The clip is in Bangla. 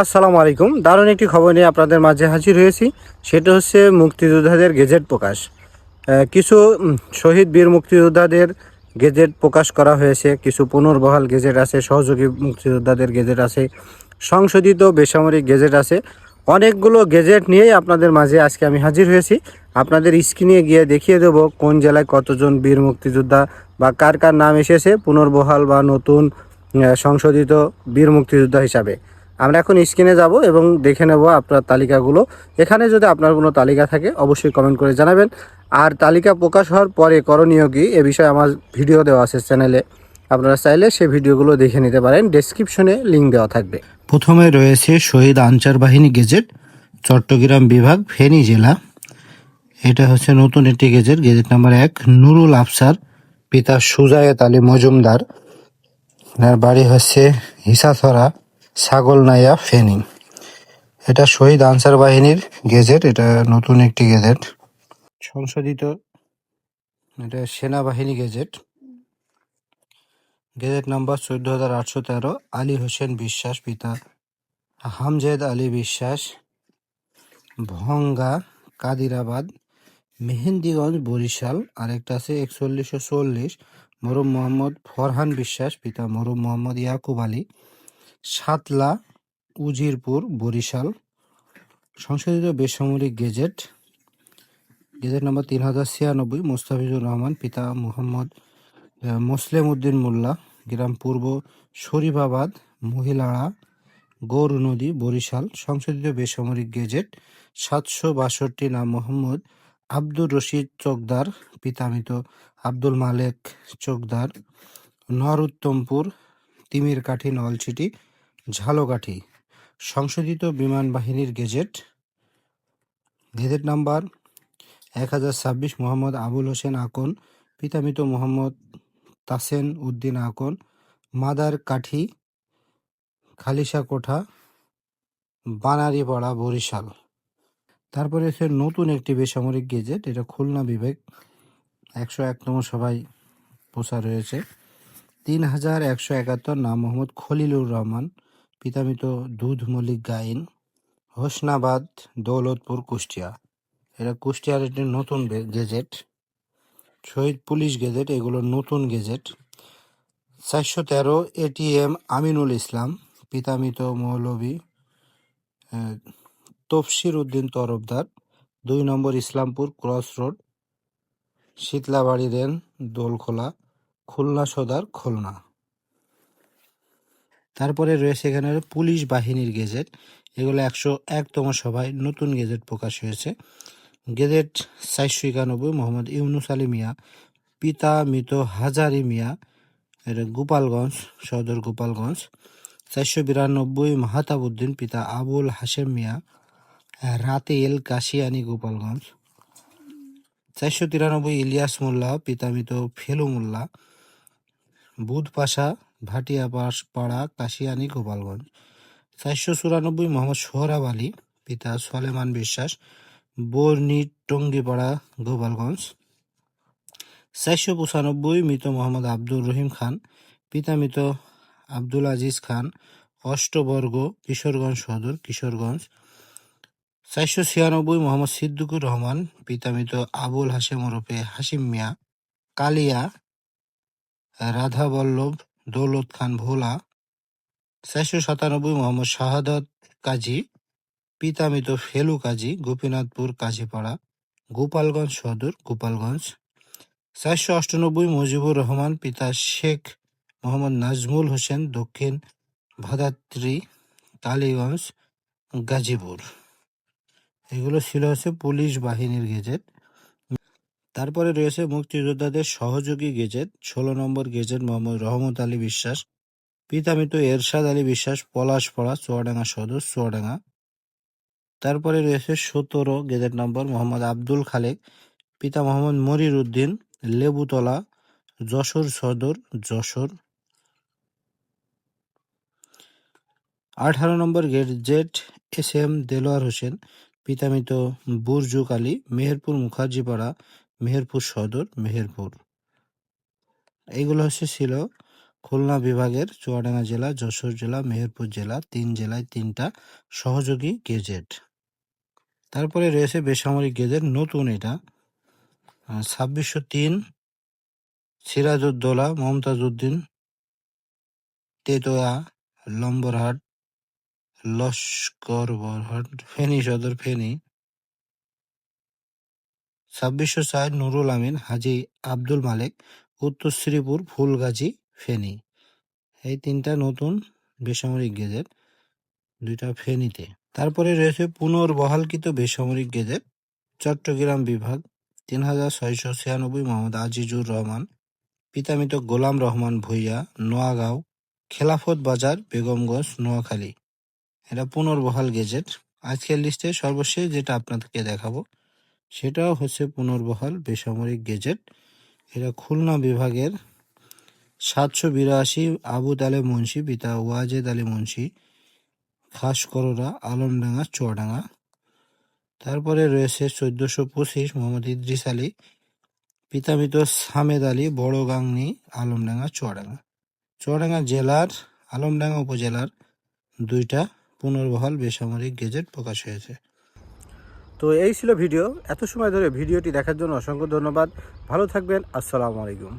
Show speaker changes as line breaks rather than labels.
আসসালামু আলাইকুম। দারুণ একটি খবর নিয়ে আপনাদের মাঝে হাজির হয়েছি। সেটা হচ্ছে মুক্তিযোদ্ধাদের গেজেট প্রকাশ। কিছু শহীদ বীর মুক্তিযোদ্ধাদের গেজেট প্রকাশ করা হয়েছে। কিছু পুনর্বহাল গেজেট আছে, সহযোগী মুক্তিযোদ্ধাদের গেজেট আছে, সংশোধিত বেসামরিক গেজেট আছে। অনেকগুলো গেজেট নিয়েই আপনাদের মাঝে আজকে আমি হাজির হয়েছি। আপনাদের স্ক্রিনে গিয়ে দেখিয়ে দেব কোন জেলায় কতজন বীর মুক্তিযোদ্ধা বা কার কার নাম এসেছে পুনর্বহাল বা নতুন সংশোধিত বীর মুক্তিযোদ্ধা হিসাবে। আমরা এখন স্ক্রিনে যাব এবং দেখে নেব আপনার তালিকাগুলো। এখানে যদি আপনার কোনো তালিকা থাকে, অবশ্যই কমেন্ট করে জানাবেন। আর তালিকা প্রকাশ হওয়ার পরে করণীয় কী, এ বিষয়ে আমার ভিডিও দেওয়া আছে চ্যানেলে আপনারা চাইলে সেই ভিডিওগুলো দেখে নিতে পারেন। ডেসক্রিপশনে লিঙ্ক দেওয়া থাকবে। প্রথমে রয়েছে শহীদ আনসার বাহিনী গেজেট, চট্টগ্রাম বিভাগ, ফেনী জেলা। এটা হচ্ছে নতুন একটি গেজেট। গেজেট নাম্বার এক, নুরুল আফসার, পিতা সুজায়েত আলী মজুমদার। এনার বাড়ি হচ্ছে হিসাছড়া ছাগলনাইয়া ফেনী। এটা শহীদ আনসার বাহিনীর গেজেট, এটা নতুন একটি গেজেট। সংশোধিত, এটা সেনাবাহিনী গেজেট। গেজেট নাম্বার চোদ্দ হাজার আটশো তেরো, আলী হোসেন বিশ্বাস, পিতা হামজেদ আলী বিশ্বাস, ভঙ্গা, কাদিরাবাদ, মেহেন্দিগঞ্জ, বরিশাল, আরেকটা আছে একচল্লিশশো চল্লিশ মরুম মোহাম্মদ ফরহান বিশ্বাস, পিতা মরুম মোহাম্মদ ইয়াকুব আলী। সাতলা, উজিরপুর, বরিশাল। সংশোধিত বেসামরিক গেজেট। গেজেট নম্বর তিন হাজার ছিয়ানব্বই, মোস্তাফিজুর রহমান, পিতা মোহাম্মদ মোসলেম উদ্দিন মোল্লা। গ্রাম পূর্ব শরীফাবাদ, মহিলাড়া, গৌর নদী, বরিশাল। সংশোধিত বেসামরিক গেজেট। সাতশো বাষট্টি নাম মোহাম্মদ আব্দুর রশিদ চোকদার, পিতামিত আব্দুল মালেক চোকদার। নরউত্তমপুর তিমিরকাঠি, নলছিটি। ঝালকাঠি, সংশোধিত বিমান বাহিনীর গেজেট গেজেট নাম্বার এক হাজার ছাব্বিশ মোহাম্মদ আবুল হোসেন আকন, পিতামিত মোহাম্মদ তাসেন উদ্দিন আকন, মাদার কাঠি, খালিশা কোঠা, বানারিপাড়া, বরিশাল। তারপরে হচ্ছে নতুন একটি বেসামরিক গেজেট, এটা খুলনা বিভাগ, একশো একতম সভায় প্রচার রয়েছে তিন হাজার একশো একাত্তর নাম মোহাম্মদ খলিলুর রহমান পিতামিত দুধ মল্লিক গাইন, হোসনাবাদ, দৌলতপুর, কুষ্টিয়া। এটা কুষ্টিয়ার একটি নতুন গেজেট। শহীদ পুলিশ গেজেট, এগুলো নতুন গেজেট। চারশো তেরো এটিএম আমিনুল ইসলাম, পিতামিত মৌলভী তফসির উদ্দিন তরফদার, দুই নম্বর Islampur cross road, Shitalabari lane, Dolkhola, Khulna Sadar, Khulna. তারপরে রয়েছে এখানে পুলিশ বাহিনীর গেজেট। এগুলো একশো একতম সভায় নতুন গেজেট প্রকাশ হয়েছে। গেজেট চারশো একানব্বই মোহাম্মদ ইউনুস আলী মিয়া, পিতা মৃত হাজারি মিয়া এটা গোপালগঞ্জ, সদর গোপালগঞ্জ। চারশো বিরানব্বই মাহাতাবুদ্দিন, পিতা আবুল হাশেম মিয়া রাতেল কাশিয়ানি, গোপালগঞ্জ। চারশো তিরানব্বই ইলিয়াস মোল্লা, পিতা মৃত ফেলু মোল্লা। বুধ পাশা ভাটিয়া পাশ- পাড়া কাশিয়ানি গোপালগঞ্জ। চারশো চুরানব্বই মোহাম্মদ সোহরাব আলী, পিতা সলেমান বিশ্বাস বর্নি টঙ্গিপাড়া গোপালগঞ্জ। চারশো পঁচানব্বই মৃত মোহাম্মদ আব্দুর রহিম খান, পিতা মৃত আব্দুল আজিজ খান, অষ্টবর্গ কিশোরগঞ্জ সদর কিশোরগঞ্জ। চারশো ছিয়ানব্বই মোহাম্মদ সিদ্দিকুর রহমান, পিতা মৃত আবুল হাশেম ওরফে হাসিম মিয়া। কালিয়া রাধা বল্লভ দৌলত খান ভোলা চারশো সাতানব্বই মোহাম্মদ শাহাদত কাজী, পিতামিত ফেলু কাজী, গোপীনাথপুর কাজীপাড়া, গোপালগঞ্জ সদর, গোপালগঞ্জ চারশো অষ্টানব্বই মুজিবুর রহমান, পিতা শেখ মোহাম্মদ নাজমুল হোসেন, দক্ষিণ ভাদাত্রী, টালিগঞ্জ, গাজীপুর। এগুলো ছিল হচ্ছে পুলিশ বাহিনীর গেজেট। তারপরে রয়েছে মুক্তিযোদ্ধাদের সহযোগী গেজেট, ষোলো নম্বর গেজেট মোহাম্মদ রহমত আলী বিশ্বাস পিতামিত এরশাদ আলী বিশ্বাস, পলাশ পলাশপাড়া চুয়াডাঙ্গা সদর, চুয়াডাঙ্গা। তারপরে রয়েছে সতেরো গেজেট নম্বর মোহাম্মদ আব্দুল খালেক, পিতা মোহাম্মদ মরির উদ্দিন, লেবুতলা, যশোর সদর, যশোর। আঠারো নম্বর gazette S M Delwar Hossain পিতামিত Burjuk Ali, Meherpur Mukherjeepara Meherpur Sadar, Meherpur. এইগুলো হচ্ছে ছিল খুলনা বিভাগের চুয়াডাঙ্গা জেলা, যশোর জেলা, মেহেরপুর জেলা, তিন জেলায় তিনটা সহযোগী গেজেট। তারপরে রয়েছে বেসামরিক গেজেট, নতুন এটা। ছাব্বিশশো তিন, সিরাজউদ্দৌলা মমতাজ উদ্দিন তেতোয়া, লম্বরহাট লস্কর বরহাট ফেনী সদর, ফেনী। ছাব্বিশশো চার নুরুল আমিন, হাজি আব্দুল মালেক, উত্তর শ্রীপুর, ফুলগাজী, ফেনী। এই তিনটা নতুন বেসামরিক গেজেট, দুইটা ফেনীতে। তারপরে রয়েছে পুনর্বহালকৃত বেসামরিক গেজেট, চট্টগ্রাম বিভাগ, তিন হাজার ছয়শো ছিয়ানব্বই মোহাম্মদ আজিজুর রহমান, পিতামিত গোলাম রহমান ভূঁইয়া, নোয়াগাঁও, খেলাফত বাজার, বেগমগঞ্জ, নোয়াখালী। এটা পুনর্বহাল গেজেট। আজকের লিস্টে সর্বশেষ যেটা আপনাদেরকে দেখাবো সেটাও হচ্ছে পুনর্বহাল বেসামরিক গেজেট। এটা খুলনা বিভাগের সাতশো বিরাশি আবু তালে মুন্সি পিতা ওয়াজেদ আলী মুন্সি খাস করোরা আলমডাঙ্গা, চুয়াডাঙ্গা। তারপরে রয়েছে চোদ্দশো পঁচিশ মোহাম্মদ ইদ্রিস আলী, পিতামিত সামেদ আলী বড় গাংনি আলমডাঙ্গা, চুয়াডাঙ্গা। চুয়াডাঙ্গা জেলার, আলমডাঙ্গা উপজেলার দুইটা পুনর্বহাল বেসামরিক গেজেট প্রকাশ হয়েছে।
তো এই ছিল ভিডিও। এত সময় ধরে ভিডিওটি দেখার জন্য অসংখ্য ধন্যবাদ। ভালো থাকবেন। আসসালামু আলাইকুম।